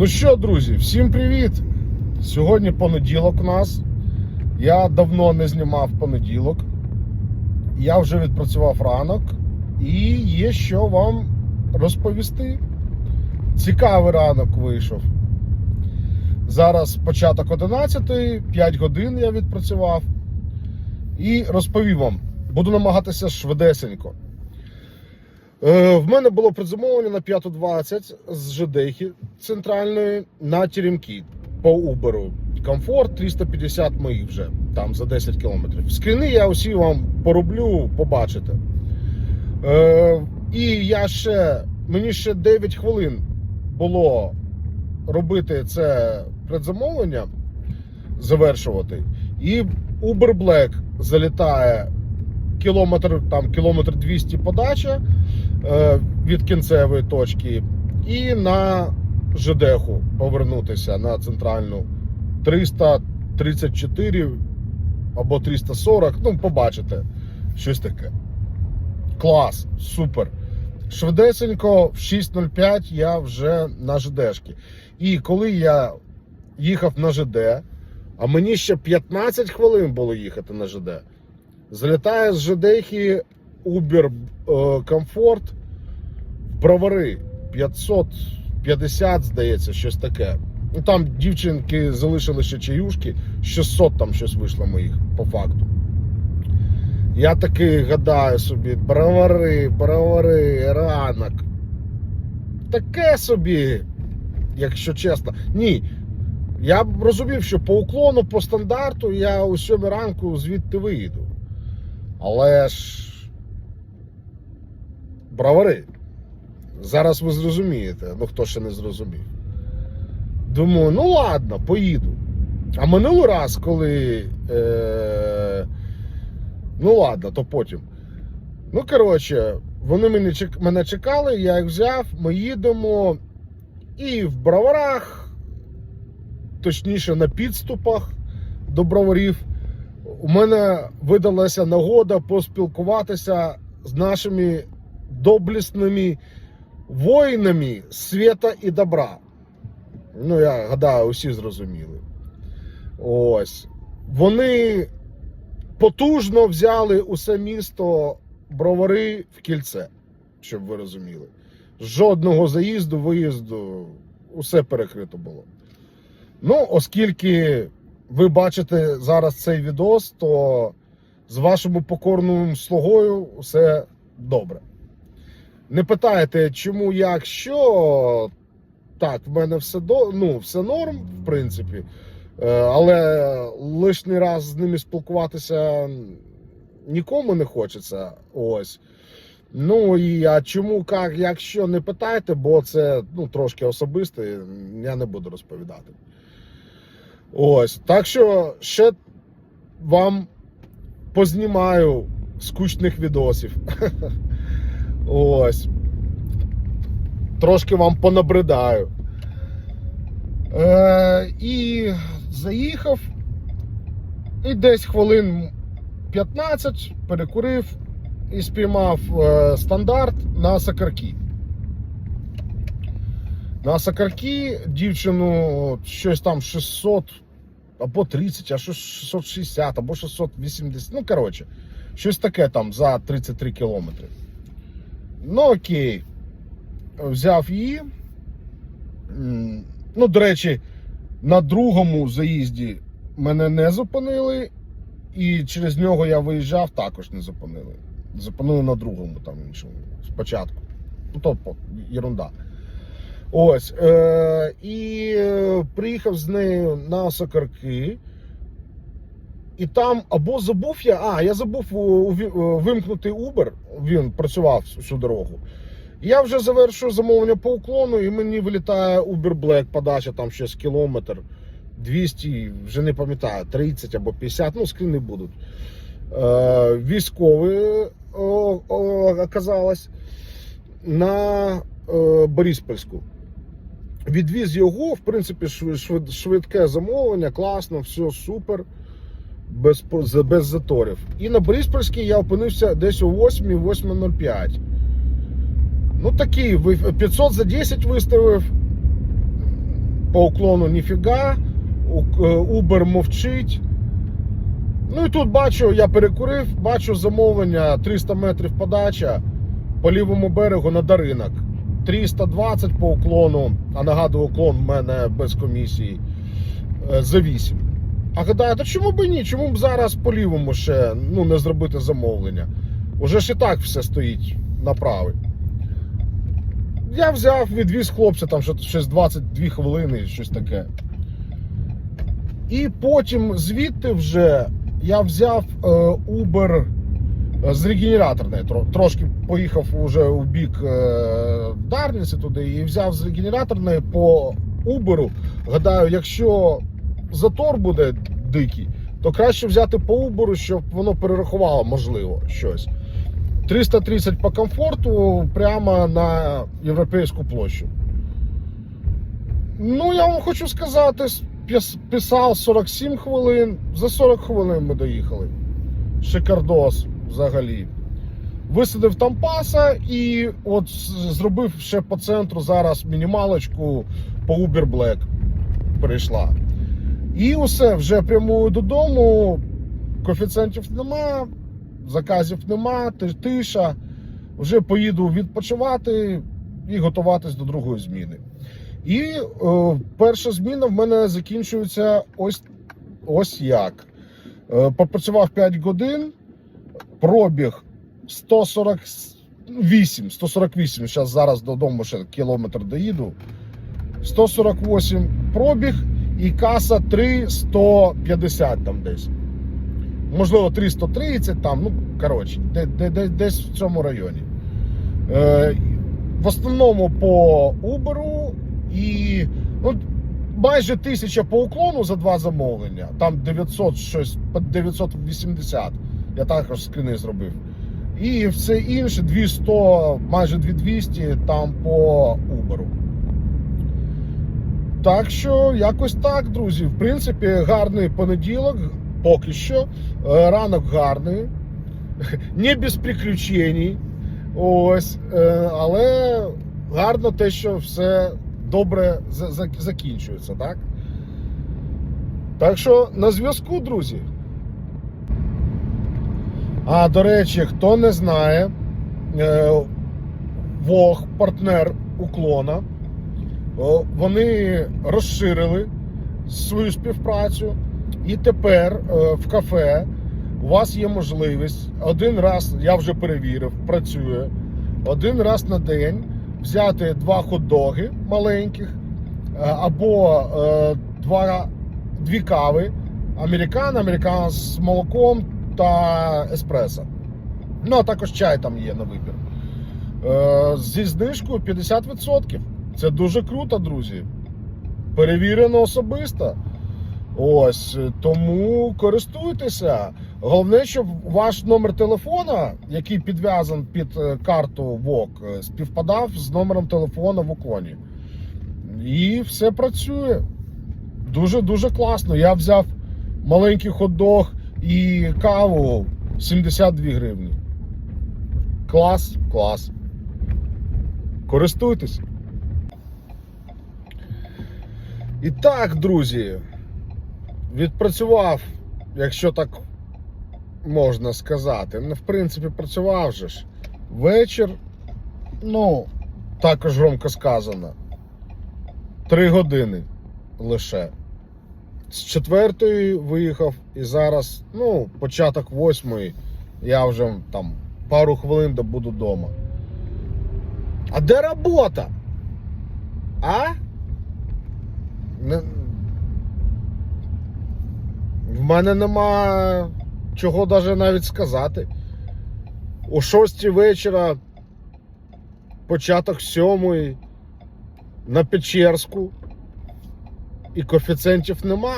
Ну що, друзі, всім привіт! Сьогодні понеділок у нас. Я давно не знімав понеділок. Я вже відпрацював ранок і є що вам розповісти. Цікавий ранок вийшов. Зараз початок 11, 5 годин я відпрацював. І розповім вам, буду намагатися швидесенько. Е, В мене було предзамовлення на 5.20 з ЖДХи центральної на Теремки по Уберу. Комфорт 350 моїх вже там за 10 кілометрів. Скріни я усі вам пороблю, побачите. Е, і я ще, мені ще 9 хвилин було робити це предзамовлення, завершувати. І Uber Black залітає кілометр, там кілометр 200 подача від кінцевої точки, і на ЖДХу повернутися на центральну 334 або 340. Ну, побачите, щось таке. Клас, супер. Швидесенько в 6.05 я вже на ЖДшки. І коли я їхав на ЖД, а мені ще 15 хвилин було їхати на ЖД. Залітає з ЖДХи Uber е, Comfort в бровари 550, здається, щось таке. Ну там дівчинки залишили ще чаюшки, 600 там щось вийшло моїх по факту. Я таки гадаю собі, бровари, бровари, ранок. Таке собі, якщо чесно. Ні. Я б розумів, що по уклону, по стандарту я о 7 ранку звідти виїду. Але ж. Бравари. Зараз ви зрозумієте, ну хто ще не зрозумів. Думаю, ну ладно, поїду. А минулий раз, коли. Е... Ну ладно, то потім. Ну, коротше, вони мене, мене чекали, я їх взяв, ми їдемо. І в броварах, точніше на підступах до броварів, у мене видалася нагода поспілкуватися з нашими доблесними воїнами світа і добра. Ну, я гадаю, усі зрозуміли. Ось. Вони потужно взяли усе місто бровари в кільце, щоб ви розуміли. Жодного заїзду, виїзду, усе перекрито було. Ну, оскільки ви бачите зараз цей відос, то з вашим покорним слугою все добре. Не питайте, чому, як, що. Так, в мене все до, ну, все норм, в принципі. Е, Але лишній раз з ними спілкуватися нікому не хочеться. Ось. Ну і а чому, як, якщо не питайте, бо це ну, трошки особисте, я не буду розповідати. Ось. Так що ще вам познімаю скучних відосів. Ось. Трошки вам понабридаю. Е, і заїхав. І десь хвилин 15 перекурив і спіймав е, стандарт на сакарки. На сакарки дівчину щось там 600 або 30, а щось 660, або 680. Ну, коротше, щось таке там за 33 кілометри. Ну, окей. Взяв її. Ну, до речі, на другому заїзді мене не зупинили, і через нього я виїжджав, також не зупинили. Зупинили на другому, там іншому, спочатку. Ну, то по- єрунда. Ось. Е- і е, приїхав з нею на Сокарки. І там або забув я, а, я забув е, вимкнути Uber, він працював всю дорогу. Я вже завершую замовлення по уклону, і мені вилітає Uber Black, подача там щось кілометр, 200, вже не пам'ятаю, 30 або 50, ну скріни будуть. Е, військовий о, о, оказалось на е, Бориспільську. Відвіз його, в принципі, швид- швид- швидке замовлення, класно, все супер, без, без заторів. І на Бориспільській я опинився десь о 8-8.05. Ну такий, 500 за 10 виставив. по уклону ніфіга, е, Uber мовчить. Ну і тут бачу, я перекурив, бачу замовлення 300 метрів подача по лівому берегу на Даринок. 320 по уклону, а нагадую, уклон в мене без комісії е, за 8. А гадаю, та чому б і ні? Чому б зараз по лівому ще ну, не зробити замовлення? Уже ж і так все стоїть направи. Я взяв, відвіз хлопця там що- щось 22 хвилини, щось таке. І потім звідти вже я взяв е, Uber з регенераторної. Трошки поїхав уже у бік е, Дарниці туди і взяв з регенераторної по Uber. Гадаю, якщо затор буде дикий, то краще взяти по Uber, щоб воно перерахувало, можливо, щось. 330 по комфорту прямо на європейську площу. Ну, я вам хочу сказати, писав 47 хвилин, за 40 хвилин ми доїхали. Шикардос взагалі. Висадив там паса і от зробив ще по центру зараз мінімалочку по Uber Black перейшла. І усе, вже прямую додому, коефіцієнтів нема, заказів нема, тиша. Вже поїду відпочивати і готуватись до другої зміни. І е, перша зміна в мене закінчується ось, ось як. Е, попрацював 5 годин, пробіг 148, 148, зараз зараз додому ще кілометр доїду. 148 пробіг і каса 350 там десь. Можливо, 330 там, ну, коротше, де, де, де, десь в цьому районі. Е, в основному по Uber і ну, майже тисяча по уклону за два замовлення. Там 900 щось, 980. Я також скрини зробив. І все інше 200, майже 2200 там по Uber. Так що, якось так, друзі. В принципі, гарний понеділок, поки що. Е, Ранок гарний, не без приключень. Ось, е, але гарно те, що все добре за- за- закінчується, так? Так що на зв'язку, друзі. А до речі, хто не знає, е, Вог, партнер уклона, вони розширили свою співпрацю, і тепер е, в кафе у вас є можливість один раз, я вже перевірив, працює, один раз на день взяти два хот-доги маленьких е, або е, два, дві кави, американо, американо з молоком та еспресо. Ну, а також чай там є на вибір. Зі знижкою 50%. Це дуже круто, друзі. Перевірено особисто. Ось тому користуйтеся. Головне, щоб ваш номер телефона, який підв'язаний під е, карту ВОК, е, співпадав з номером телефона в уклоні. І все працює. Дуже дуже класно. Я взяв маленький хот-дог і каву 72 гривні. Клас, клас. Користуйтесь. І так, друзі, відпрацював, якщо так можна сказати. Ну, в принципі, працював же ж. Вечір, ну, також громко сказано. Три години лише. З четвертої виїхав і зараз, ну, початок восьмої, я вже там пару хвилин добуду вдома. А де робота? А? Не... В мене нема чого даже навіть сказати. О шостій вечора, початок сьомої, на Печерську, і коефіцієнтів нема.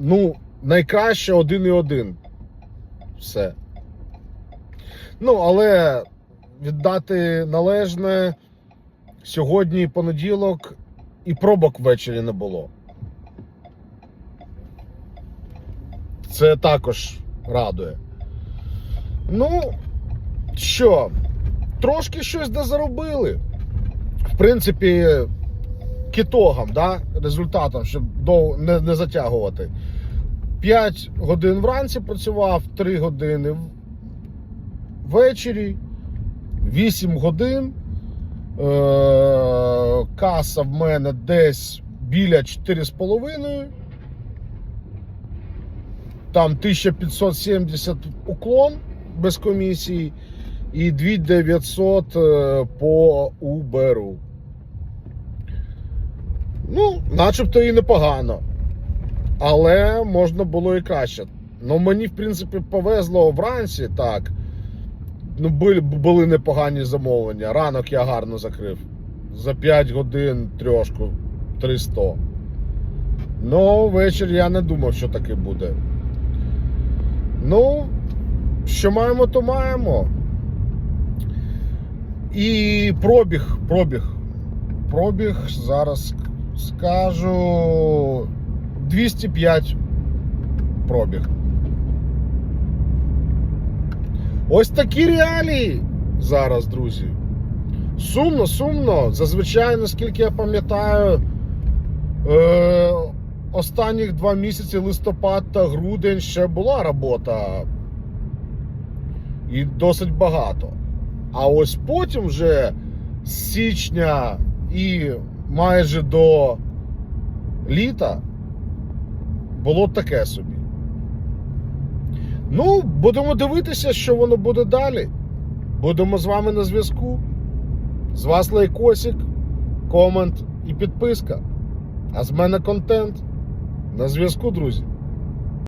Ну, найкраще один і один. Все. Ну, але віддати належне сьогодні понеділок і пробок ввечері не було. Це також радує. Ну, що, трошки щось дозаробили. В принципі, к ітогам, да, результатам, щоб не, не затягувати. 5 годин вранці працював, 3 години ввечері, 8 годин. Е, каса в мене десь біля 4,5. Там 1570 уклон без комісії і 2900 е, по Uber. Ну, начебто і непогано. Але можна було і краще. Ну, мені, в принципі, повезло вранці, так. Ну, були, непогані замовлення. Ранок я гарно закрив. За 5 годин трьошку 300. Ну, вечір я не думав, що таке буде. Ну, що маємо, то маємо. І пробіг, пробіг. Пробіг зараз скажу 205 пробіг. Ось такі реалії зараз, друзі. Сумно, сумно. Зазвичай, наскільки я пам'ятаю, е, останніх два місяці листопад та грудень ще була робота. І досить багато. А ось потім вже з січня і майже до літа було таке собі. Ну, будемо дивитися, що воно буде далі. Будемо з вами на зв'язку. З вас лайкосик, комент і підписка. А з мене контент. На зв'язку, друзі.